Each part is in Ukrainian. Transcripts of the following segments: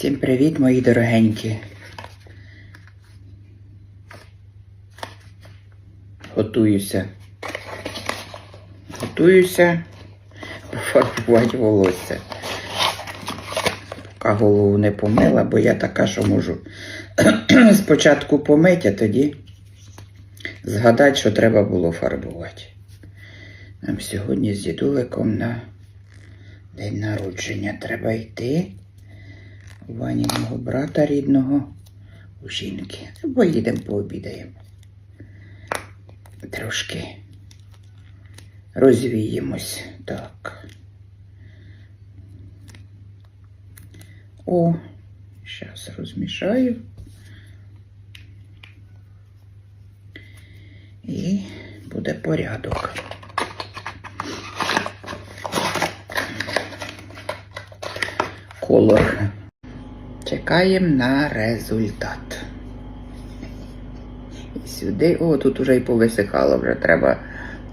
Всім привіт, мої дорогенькі. Готуюся. Готуюся пофарбувати волосся. Поки голову не помила, бо я така, що можу спочатку помити, а тоді згадати, що треба було фарбувати. Нам сьогодні з дідуликом на день народження треба йти у Ваніного брата рідного у жінки. Поїдемо пообідаємо. Трошки розвіємось. Так. О, зараз розмішаю. І буде порядок. Колор. Чекаємо на результат. І сюди, о, тут уже і повисихало, вже треба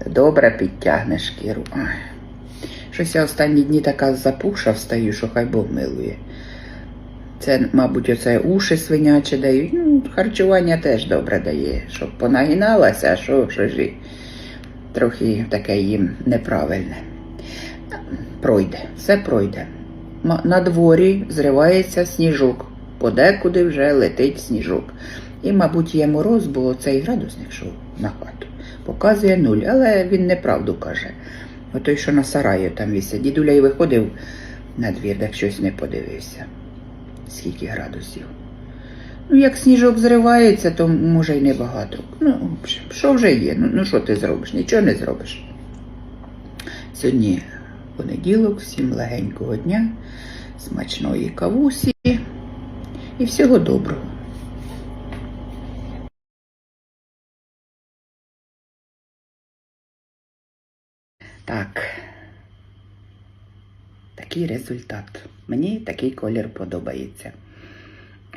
добре підтягне шкіру. Ай. Щось я останні дні така запухша встаю, що хай Бог милує. Це, мабуть, оце уші свинячі дають. Ну, харчування теж добре дає, щоб понагиналася, а що, ж трохи таке їм неправильне. Пройде, все пройде. На дворі зривається сніжок, подекуди вже летить сніжок. І, мабуть, є мороз, бо цей градусник йшов на хату. Показує нуль, але він неправду каже. Отой, що на сараї там вісить. Дідуля й виходив на двір, так щось не подивився. Скільки градусів. Ну, як сніжок зривається, то може й небагато. Ну, що вже є? Ну, ну що ти зробиш? Нічого не зробиш. Сьогодні понеділок, всім легенького дня, смачної кавусі і всього доброго. Так. Такий результат. Мені такий колір подобається.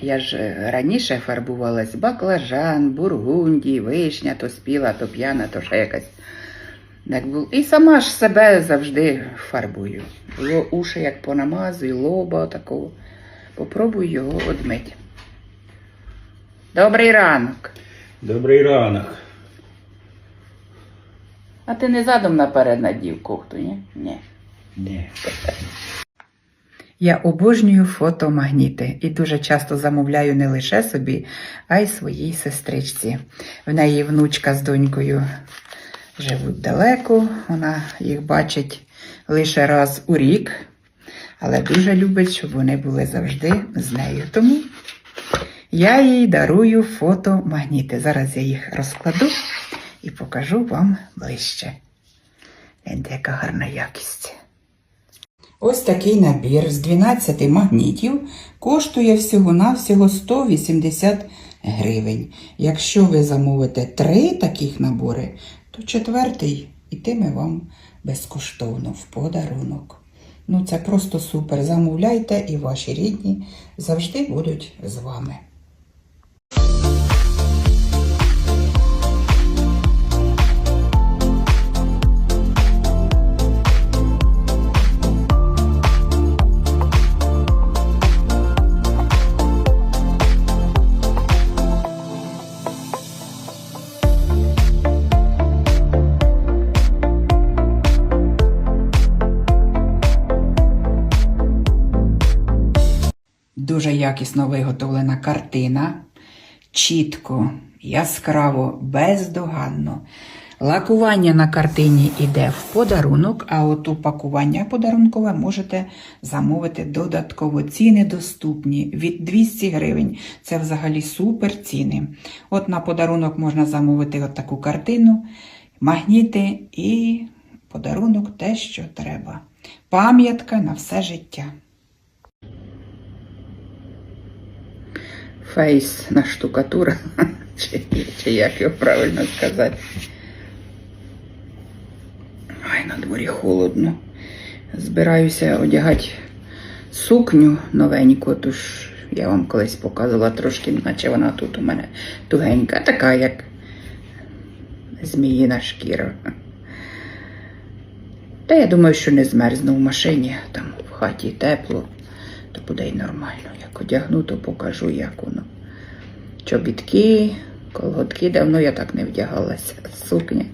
Я ж е, раніше фарбувалась баклажан, бургунді, вишня, то спіла, то п'яна, то ще якась. Так було. І сама ж себе завжди фарбую. Було уші як понамазую, лоба такого. Попробую його одмити. Добрий ранок. Добрий ранок. А ти не задом наперед надів кофту, ні? Ні. Ні. Я обожнюю фотомагніти і дуже часто замовляю не лише собі, а й своїй сестричці. В неї внучка з донькою живуть далеко, вона їх бачить лише раз у рік, але дуже любить, щоб вони були завжди з нею. Тому я їй дарую фотомагніти. Зараз я їх розкладу і покажу вам ближче. Гляньте, яка гарна якість. Ось такий набір з 12 магнітів коштує всього-навсього 180 гривень. Якщо ви замовите три таких набори, то четвертий ітиме вам безкоштовно в подарунок. Ну, це просто супер. Замовляйте і ваші рідні завжди будуть з вами. Якісно виготовлена картина. Чітко, яскраво, бездоганно. Лакування на картині йде в подарунок, а от упакування подарункове можете замовити додатково. Ціни доступні від 200 гривень. Це взагалі супер ціни. От на подарунок можна замовити от таку картину, магніти і подарунок те, що треба. Пам'ятка на все життя. Фейс на штукатура, чи, чи як його правильно сказати. Ай, на дворі холодно. Збираюся одягати сукню новеньку, тож я вам колись показувала трошки, наче вона тут у мене тугенька, така як зміїна шкіра. Та я думаю, що не змерзну в машині, там в хаті тепло. То буде й нормально. Як одягну, то покажу, як воно. Чобітки, колготки, давно я так не вдягалася. Сукня.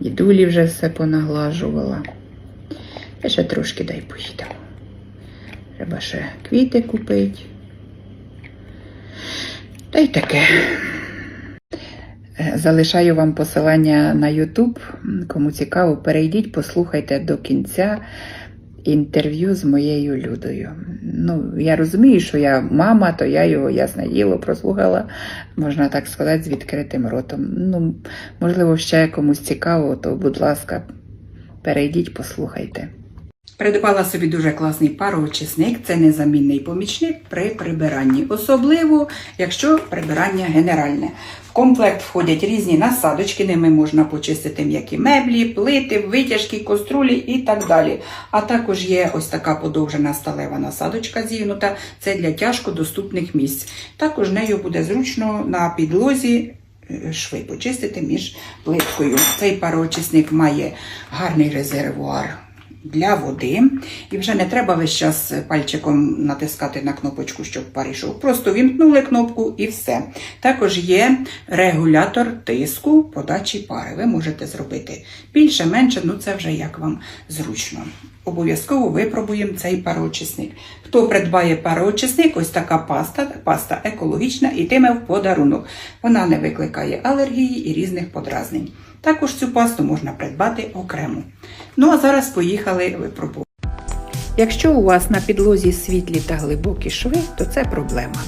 Дідулі вже все понаглажувала. Я ще трошки дай поїдемо. Треба ще квіти купити. Та й таке. Е, Залишаю вам посилання на YouTube. Кому цікаво, перейдіть, послухайте до кінця інтерв'ю з моєю Людою. Ну, я розумію, що я мама, то я його ясне діло прослухала, можна так сказати, з відкритим ротом. Ну, можливо, ще комусь цікаво, то, будь ласка, перейдіть, послухайте. Придбала собі дуже класний пароочисник, це незамінний помічник при прибиранні, особливо якщо прибирання генеральне. В комплект входять різні насадочки, ними можна почистити м'які меблі, плити, витяжки, каструлі і так далі. А також є ось така подовжена сталева насадочка зігнута, це для тяжко доступних місць. Також нею буде зручно на підлозі е, шви почистити між плиткою. Цей пароочисник має гарний резервуар для води. І вже не треба весь час пальчиком натискати на кнопочку, щоб пар йшов. Просто вімкнули кнопку і все. Також є регулятор тиску подачі пари. Ви можете зробити більше, менше, ну це вже як вам зручно. Обов'язково випробуємо цей пароочисник. Хто придбає пароочисник, ось така паста, паста екологічна, йтиме в подарунок. Вона не викликає алергії і різних подразнень. Також цю пасту можна придбати окремо. Ну а зараз поїхали випробувати. Якщо у вас на підлозі світлі та глибокі шви, то це проблема.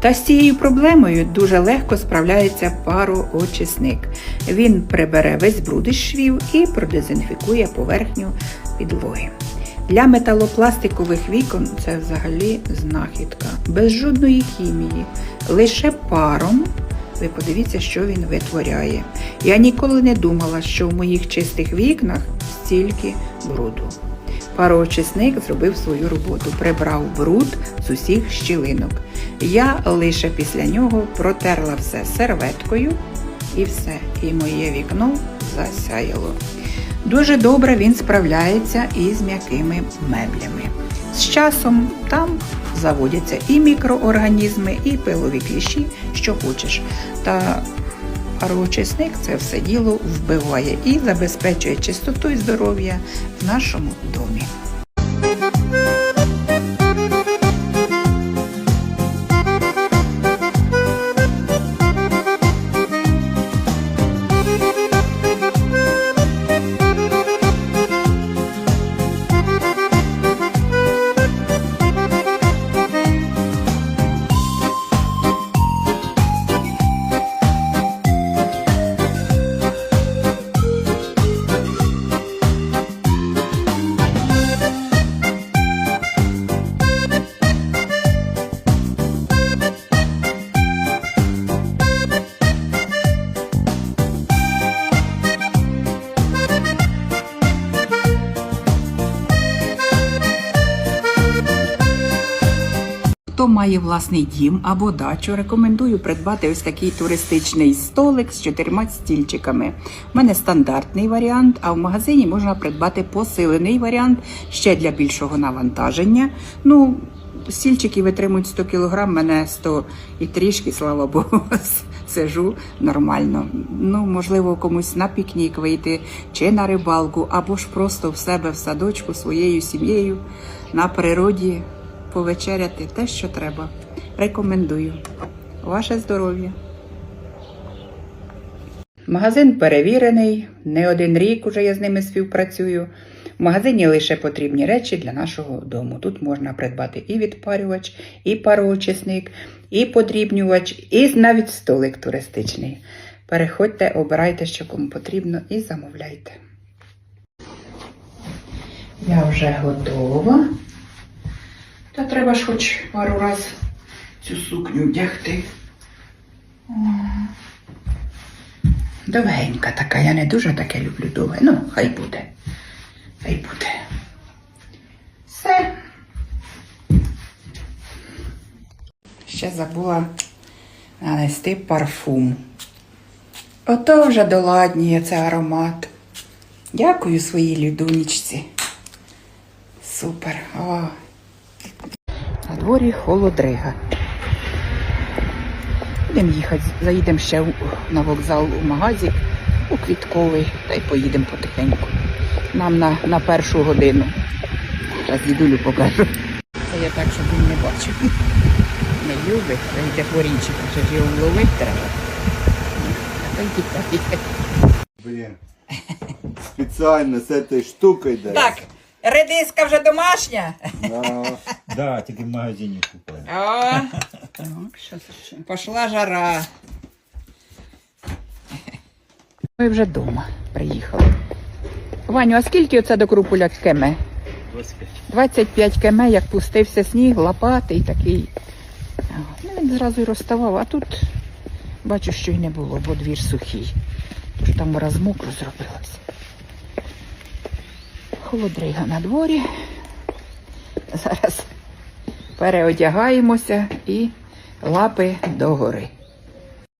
Та з цією проблемою дуже легко справляється пароочисник. Він прибере весь бруд із швів і продезінфікує поверхню підлоги. Для металопластикових вікон це взагалі знахідка. Без жодної хімії, лише паром. Ви подивіться, що він витворяє. Я ніколи не думала, що в моїх чистих вікнах стільки бруду. Пароочисник зробив свою роботу, прибрав бруд з усіх щілинок. Я лише після нього протерла все серветкою і все. І моє вікно засяяло. Дуже добре він справляється із м'якими меблями. З часом там заводяться і мікроорганізми, і пилові кліщі, що хочеш. Та пароочисник це все діло вбиває і забезпечує чистоту і здоров'я в нашому домі. Хто має власний дім або дачу, рекомендую придбати ось такий туристичний столик з чотирма стільчиками. У мене стандартний варіант, а в магазині можна придбати посилений варіант ще для більшого навантаження. Ну, стільчики витримують 100 кг, мене 100 і трішки, слава Богу, сижу нормально. Ну, можливо, комусь на пікнік вийти чи на рибалку, або ж просто в себе в садочку своєю сім'єю на природі повечеряти те, що треба. Рекомендую. Ваше здоров'я. Магазин перевірений, не один рік уже я з ними співпрацюю. В магазині лише потрібні речі для нашого дому. Тут можна придбати і відпарювач, і пароочисник, і подрібнювач, і навіть столик туристичний. Переходьте, обирайте, що кому потрібно, і замовляйте. Я вже готова. Та треба ж хоч пару раз цю сукню вдягти. Довгенька така, я не дуже таке люблю довге. Ну, хай буде. Хай буде. Все. Ще забула нанести парфум. Ото вже доладніє це аромат. Дякую своїй людунічці. Супер. О. дворі холодрига. Будемо їхати, заїдемо ще на вокзал у магазик, у квітковий, та й поїдемо потихеньку. Нам на, на першу годину. Зараз дідулю покажу. Це я так, щоб він не бачив. Не любить, та йде порінчик, що його вловити треба. Та й тікає. Блин. Специально с этой штукой, да. Так, редиска вже домашня. Да. Да, тільки в магазині купили. О, пошла жара. Ми вже вдома приїхали. Ваню, а скільки оце до Крупуля кеме? 25. 25 кеме, як пустився сніг, лопатий такий. А, Ну, він зразу й розставав, а тут бачу, що й не було, бо двір сухий. Тож там розмокро зробилося. Холодрига на дворі. Зараз переодягаємося і лапи догори.